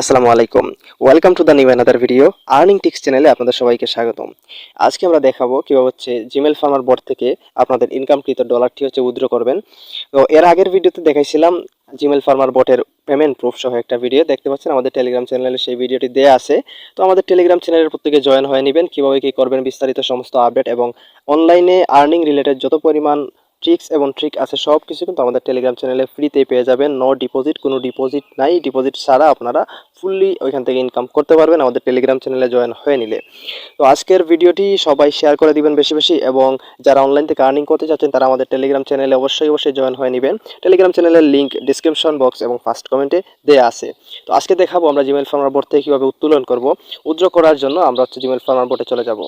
আসসালামু আলাইকুম। Welcome to the new another video earning tricks চ্যানেলে আপনাদের সবাইকে স্বাগতম। আজকে আমরা দেখাবো কীভাবে হচ্ছে জিমেল ফার্মার বোর্ড থেকে আপনাদের ইনকামকৃত ডলারটি হচ্ছে উইথড্র করবেন। তো এর আগের ভিডিওতে দেখাইছিলাম জিমেল ফার্মার বোটের পেমেন্ট প্রুফ সহ একটা ভিডিও দেখতে পাচ্ছেন আমাদের টেলিগ্রাম চ্যানেলে সেই ভিডিওটি দেওয়া আছে। তো আমাদের টেলিগ্রাম চ্যানেলের প্রত্যেকে জয়েন হয়ে নেবেন, কীভাবে কী করবেন বিস্তারিত সমস্ত আপডেট এবং অনলাইনে আর্নিং রিলেটেড যত পরিমাণ ট্রিক্স এবং ট্রিক আছে সব কিছু কিন্তু আমাদের টেলিগ্রাম চ্যানেলে ফ্রিতে পেয়ে যাবেন। নো ডিপোজিট কোনো ডিপোজিট নাই। ডিপোজিট ছাড়া আপনারা ফুললি ওইখান থেকে ইনকাম করতে পারবেন। আমাদের টেলিগ্রাম চ্যানেলে জয়েন হয়ে নিলে। তো আজকের ভিডিওটি সবাই শেয়ার করে দিবেন বেশি বেশি এবং যারা অনলাইন থেকে আর্নিং করতে চাচ্ছেন, তারা আমাদের টেলিগ্রাম চ্যানেলে অবশ্যই অবশ্যই জয়েন হয়ে নেবেন। টেলিগ্রাম চ্যানেলের লিঙ্ক ডিসক্রিপশন বক্স এবং ফার্স্ট কমেন্টে দেওয়া আছে। তো আজকে দেখাবো আমরা জিমেল ফার্মার বোর্ড থেকে কীভাবে উত্তোলন করব। উদ্র করার জন্য আমরা হচ্ছে জিমেল ফার্মার বোর্ডে চলে যাব।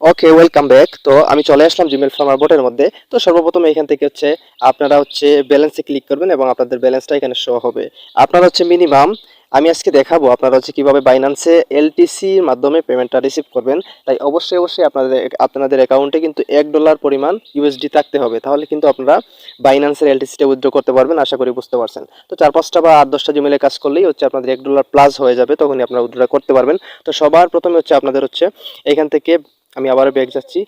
ওকে ওয়েলকাম ব্যাক তো আমি চলে আসলাম জিমেল ফার্মার বোর্ডের মধ্যে। তো সর্বপ্রথম এখান থেকে হচ্ছে আপনারা হচ্ছে ব্যালেন্সে ক্লিক করবেন এবং আপনাদের ব্যালেন্সটা এখানে শো হবে। আপনারা হচ্ছে মিনিমাম আমি আজকে দেখাবো আপনারা হচ্ছে কীভাবে বাইন্যান্সে এলটিসির মাধ্যমে পেমেন্টটা রিসিভ করবেন। তাই অবশ্যই অবশ্যই আপনাদের আপনাদের অ্যাকাউন্টে কিন্তু এক ডলার পরিমাণ ইউএসডি থাকতে হবে। তাহলে কিন্তু আপনারা বাইন্যান্সের এলটিসিটা উইথড্র করতে পারবেন, আশা করি বুঝতে পারছেন। তো চার পাঁচটা বা আট দশটা জিমেলে কাজ করলেই হচ্ছে আপনাদের এক ডলার প্লাস হয়ে যাবে, তখনই আপনারা উইথড্র করতে পারবেন। তো সবার প্রথমে হচ্ছে আপনাদের হচ্ছে এখান থেকে আমি আবারও ব্যাগ যাচ্ছি।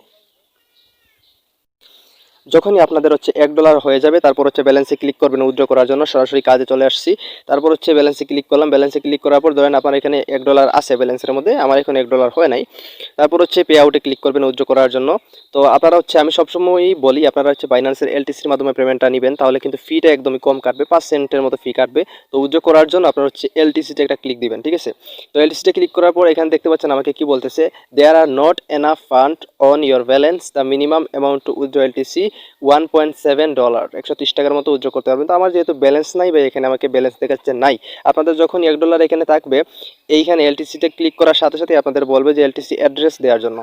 যখনই আপনাদের হচ্ছে এক ডলার হয়ে যাবে, তারপর হচ্ছে ব্যালেন্সে ক্লিক করবেন উইথড্র করার জন্য। সরাসরি কাজে চলে আসছি। তারপর হচ্ছে ব্যালেন্সে ক্লিক করলাম। ব্যালেন্সে ক্লিক করার পর ধরেন আপনার এখানে এক ডলার আছে ব্যালেন্সের মধ্যে, আমার এখানে এক ডলার হয় নাই। তারপর হচ্ছে পে আউটে ক্লিক করবেন উইথড্র করার জন্য। তো আপনারা হচ্ছে, আমি সবসময়ই বলি, আপনারা হচ্ছে বাইন্যান্সের এলটিসির মাধ্যমে পেমেন্টটা নেবেন, তাহলে কিন্তু ফিটা একদমই কম কাটবে, পাঁচ সেন্টের মতো ফি কাটবে। তো উইথড্র করার জন্য আপনারা হচ্ছে এলটিসিতে একটা ক্লিক দিবেন, ঠিক আছে? তো এলটিসিতে ক্লিক করার পর এখানে দেখতে পাচ্ছেন আমাকে কি বলতেছে there are not enough fund on your balance the minimum amount to withdraw LTC one point seven dollar একশো তিরিশ টাকার মতো উজ্জ্ব করতে পারবেন। তো আমার যেহেতু ব্যালেন্স নাই বা এখানে আমাকে ব্যালেন্স দেখাচ্ছে নাই। আপনাদের যখন এক ডলার এখানে থাকবে, এইখানে এলটিসিতে ক্লিক করার সাথে সাথে আপনাদের বলবে যে এলটিসি অ্যাড্রেস দেওয়ার জন্য।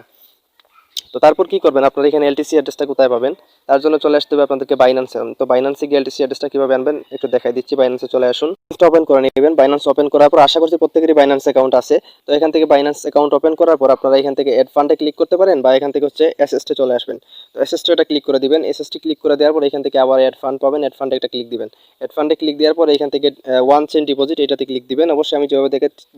তো তারপর কি করবেন? আপনারা এখানে এলটিসি অ্যাড্রেসটা কোথায় পাবেন? তার জন্য চলে আসতে হবে আপনাদেরকে বাইন্যান্সে তো বাইন্যান্সে গিয়ে এলটিসি অ্যাড্রেসটা কীভাবে আনবেন? একটু দেখাই দিচ্ছি। বাইন্যান্সে চলে আসুন। ওপেন করে নেবেন। বাইন্যান্স ওপেন করার পর আশা করছি প্রত্যেকেরই বাইন্যান্স অ্যাকাউন্ট আছে। তো এখান থেকে বাইন্যান্স অ্যাকাউন্ট ওপেন করার পর আপনারা এখান থেকে অ্যাড ফান্ডে ক্লিক করতে পারেন বা এখান থেকে হচ্ছে এসএসটে চলে আসবেন। তো এসএসটে এটা ক্লিক করে দিবেন। এসএসটি ক্লিক করে দেওয়ার পর এখান থেকে আবার অ্যাড ফান্ড পাবেন। অ্যাড ফান্ডে একটা ক্লিক দিবেন। অ্যাড ফান্ডে ক্লিক দেওয়ার পর এখান থেকে ওয়ান সেন্ট ডিপোজিট এটাতে ক্লিক দিবেন। অবশ্যই আমি যেভাবে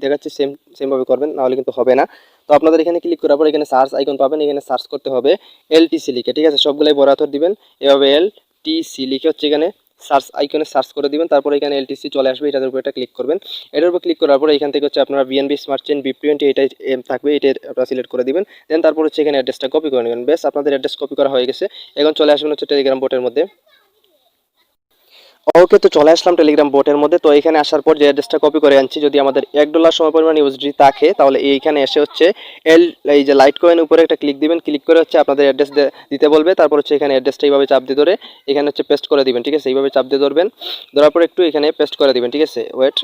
দেখাচ্ছি সেম সেমভাবে করবেন। নাহলে কিন্তু হবে না। তো আপনাদের এখানে ক্লিক করার পর এখানে সার্চ আইকন পাবেন, এখানে সার্চ করতে হবে এলটিসি লিখে, ঠিক আছে? সবগুলাই বরাথর দিবেন, এভাবে এল টিসি লিখে হচ্ছে এখানে সার্চ আইকনে সার্চ করে দিবেন, তারপর এখানে এলটিসি চলে আসবে, এটার উপর একটা ক্লিক করবেন। এটার উপর ক্লিক করার পর এখান থেকে হচ্ছে আপনারা BNB smart chain B twenty এটাই থাকবে, এটা আপনারা সিলেক্ট করে দিবেন। দেন তারপর হচ্ছে এখানে অ্যাড্রেসটা কপি করে নেবেন। বেশ, আপনাদের অ্যাড্রেস কপি করা হয়ে গেছে। এখন চলে আসবেন হচ্ছে টেলিগ্রাম বোটের মধ্যে। ওকে তো চলে আসলাম টেলিগ্রাম বোটের মধ্যে। তো এখানে আসার পর যে অ্যাড্রেসটা কপি করে আনছি, যদি আমাদের এক ডলার সময় পরিমাণ ইউএসডি থাকে, তাহলে এইখানে এসে হচ্ছে এল এই যে লাইট কয়েন উপরে একটা ক্লিক দিবেন। ক্লিক করে হচ্ছে আপনাদের অ্যাড্রেস দিতে বলবে। তারপর হচ্ছে এখানে অ্যাড্রেসটা এইভাবে চাপ দিয়ে ধরে এখানে হচ্ছে পেস্ট করে দিবেন, ঠিক আছে? এইভাবে চাপ দিয়ে ধরবেন। ধরার পর একটু এখানে পেস্ট করে দিবেন, ঠিক আছে? ওয়েট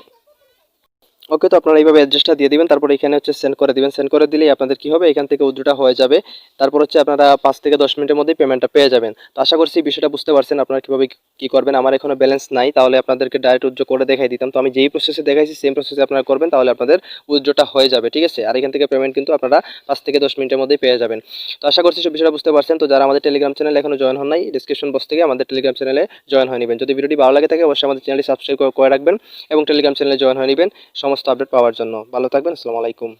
ওকে তো আপনারা এইভাবে অ্যাড্রেসটা দিয়ে দিবেন, তারপর এখানে হচ্ছে সেন্ড করে দিবেন। সেন্ড করে দিলেই আপনাদের কি হবে? এখান থেকে উদ্রটা হয়ে যাবে। তারপর হচ্ছে আপনারা পাঁচ থেকে দশ মিনিটের মধ্যেই পেমেন্টটা পেয়ে যাবেন। তো আশা করছি বিষয়টা বুঝতে পারছেন আপনারা কীভাবে কী করবেন। আমার এখনও ব্যালেন্স নাই, তাহলে আপনাদেরকে ডাইরেক্ট উজ্জ্ব করে দেখাই দিতাম। তো আমি যেই প্রসেসে দেখাইছি সেম প্রসেসে আপনারা করবেন, তাহলে আপনাদের উজ্জ্বটা হয়ে যাবে, ঠিক আছে? আর এখান থেকে পেমেন্ট কিন্তু আপনারা পাঁচ থেকে দশ মিনিটের মধ্যেই পেয়ে যাবেন। তো আশা করছি সব বিষয়টা বুঝতে পারছেন। তো যারা আমাদের টেলিগ্রাম চ্যানেল এখনও জয়েন হন নাই ডিসক্রিপশন বক্স থেকে আমাদের টেলিগ্রাম চ্যানেলে জয়েন হয়ে নেবেন। যদি ভিডিওটি ভালো লাগে থাকে, অবশ্যই আমাদের চ্যানেলটি সাবস্ক্রাইব করে রাখবেন এবং টেলিগ্রাম চ্যানেলে জয়েন হয়ে নেবেন। সমস্ত আপডেট পাওয়ার জন্য। ভালো থাকবেন আসসালামু আলাইকুম।